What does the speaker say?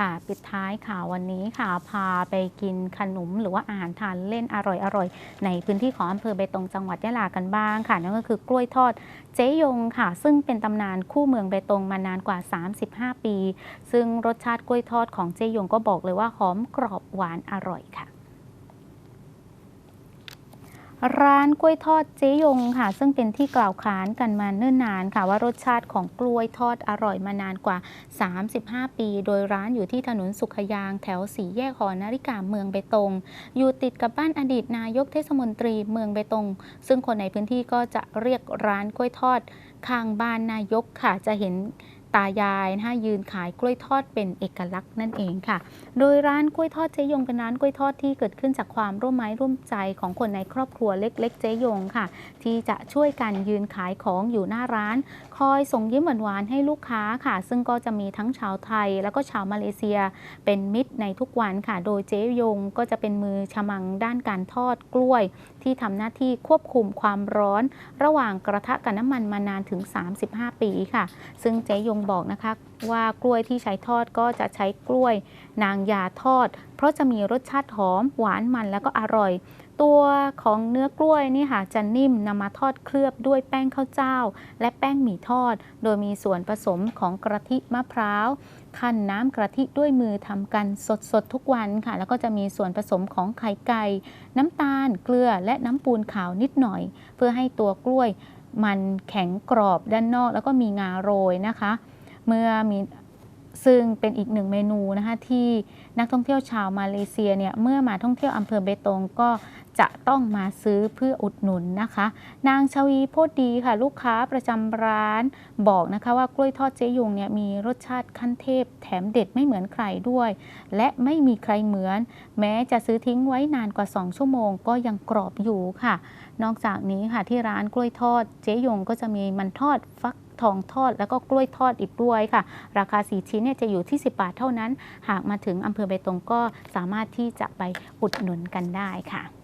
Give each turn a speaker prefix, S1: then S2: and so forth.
S1: ค่ะปิดท้ายข่าววันนี้ค่ะพาไปกินขนมหรือว่าอาหารทานเล่นอร่อยๆในพื้นที่ของอำเภอเบตงจังหวัดยะลากันบ้างค่ะนั่นก็คือกล้วยทอดเจ๊ยงค่ะ ซึ่งเป็นตำนานคู่เมืองเบตงมานานกว่า 35 ปี ซึ่งรสชาติกล้วยทอดของเจ๊ยงก็บอกเลยว่าหอมกรอบหวานอร่อยค่ะ ร้านกล้วยทอดเจ๊ยงค่ะ ซึ่งเป็นที่กล่าวขานกันมาเนิ่นนานค่ะ ว่ารสชาติของกล้วยทอดอร่อยมานานกว่า 35 ปี โดยร้านอยู่ที่ถนนสุขยางแถวสีแยกหอนาฬิกาเมืองเบตง อยู่ติดกับบ้านอดีตนายกเทศมนตรีเมืองเบตง ซึ่งคนในพื้นที่ก็จะเรียกร้านกล้วยทอดข้างบ้านนายกค่ะจะเห็น ตายายนะคะยืนขายกล้วยทอดเป็นเอกลักษณ์นั่นเองค่ะ โดยร้านกล้วยทอดเจยงเป็นร้านกล้วยทอดที่เกิดขึ้นจากความร่วมไม้ร่วมใจของคนในครอบครัวเล็กๆเจยงค่ะ ที่จะช่วยกันยืนขายของอยู่หน้าร้าน คอยส่งยิ้มหวานๆให้ลูกค้าค่ะ ซึ่งก็จะมีทั้งชาวไทย แล้วก็ชาวมาเลเซียเป็นมิตรในทุกวันค่ะ โดยเจยงก็จะเป็นมือฉมังด้านการทอดกล้วย ที่ทำหน้าที่ควบคุมความร้อน ระหว่างกระทะกับน้ำมันมานานถึง 35 ปีค่ะ ซึ่งเจ๊ยงบอกนะคะว่ากล้วยที่ใช้ทอดก็จะใช้กล้วยนางยาทอด เพราะจะมีรสชาติหอมหวานมันแล้วก็อร่อย ตัวของเนื้อกล้วยนี่ค่ะจะนิ่มนำมาทอดเคลือบด้วยแป้งข้าวเจ้า และแป้งหมี่ทอด โดยมีส่วนผสมของกะทิมะพร้าวคั่นน้ำกะทิด้วยมือทำกันสดๆทุกวันค่ะ แล้วก็จะมีส่วนผสมของไข่ไก่น้ำตาล เกลือและน้ำปูนขาวนิดหน่อย เพื่อให้ตัวกล้วย มันแข็งกรอบด้านนอกแล้วก็มีงาโรยนะคะ เมื่อมี ซึ่งเป็นอีกหนึ่งเมนูนะคะที่นักท่องเที่ยวชาวมาเลเซียเนี่ยเมื่อมาท่องเที่ยวอำเภอเบตงก็จะต้องมาซื้อเพื่ออุดหนุนนะคะ นางชวีโพดดีค่ะ ลูกค้าประจำร้านบอกนะคะว่ากล้วยทอดเจ๊ยงเนี่ยมีรสชาติขั้นเทพ แถมเด็ดไม่เหมือนใครด้วย และไม่มีใครเหมือน แม้จะซื้อทิ้งไว้นานกว่า 2 ชั่วโมงก็ยังกรอบอยู่ค่ะ นอกจากนี้ค่ะที่ร้านกล้วยทอดเจ๊ยงก็จะมีมันทอดฟัก ทองทอด แล้วก็กล้วยทอดอีกด้วยค่ะ ราคา 4 ชิ้นเนี่ยจะอยู่ที่ 10 บาทเท่านั้น หากมาถึงอำเภอเบตงก็สามารถที่จะไปอุดหนุนกันได้ค่ะ